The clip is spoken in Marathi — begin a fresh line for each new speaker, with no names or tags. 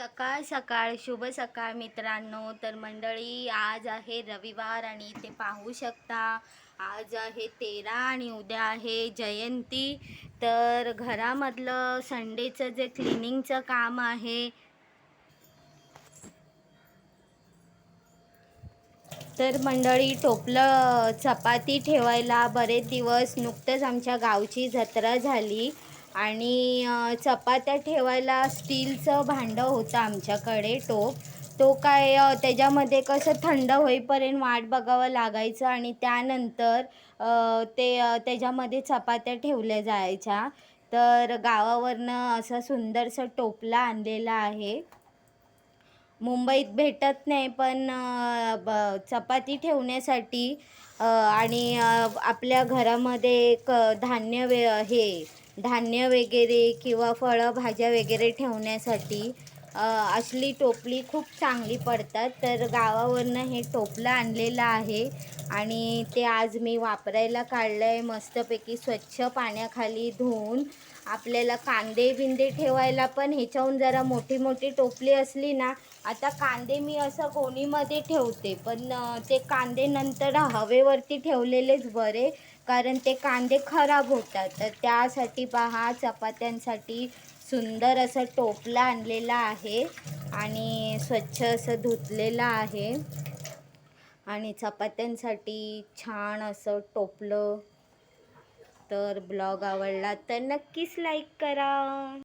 सकाळ सकाळ शुभ सकाळ मित्रांनो. तर मंडळी आज आहे रविवार आणि इथे पाहू शकता आज आहे तेरा आणि उद्या आहे जयंती. तर घरामधलं संडेचं जे क्लिनिंगचं काम आहे तर मंडळी टोपलं चपाती ठेवायला बरेच दिवस नुकतंच आमच्या गावची जत्रा झाली. आणि चपात्या ठेवायला स्टीलचं भांडं होतं आमच्याकडे टोप. तो काय त्याच्यामध्ये कसं थंड होईपर्यंत वाट बघावं लागायचं आणि त्यानंतर ते त्याच्यामध्ये चपात्या ठेवल्या जायच्या. तर गावावरनं असं सुंदरसं टोपला आणलेला आहे. मुंबईत भेटत नाही पण ब चपाती ठेवण्यासाठी आणि आपल्या घरामध्ये एक धान्य वे हे धान्य वगैरे किंवा फळं भाज्या वगैरे ठेवण्यासाठी असली टोपली खूप चांगली पडतात. तर गावावरनं हे टोपलं आणलेलं आहे आणि ते आज मी वापरायला काढलं आहे मस्तपैकी स्वच्छ पाण्याखाली धुवून आपल्याला कांदे बिंदे ठेवायला पण ह्याच्याहून जरा मोठी मोठी टोपली असली ना आता कांदे मी असं गोणीमध्ये ठेवते. पण ते कांदे नंतर हवेवरती ठेवलेलेच बरे. कारण ते कांदे खराब होतात. तर त्यासाठी पहा चपात्यांसाठी सुंदर असं टोपलं आणलेलं आहे आणि स्वच्छ असं धुतलेलं आहे. आणि चपात्यांसाठी छान असं टोपलं. तर ब्लॉग आवडला तर नक्कीच लाईक करा.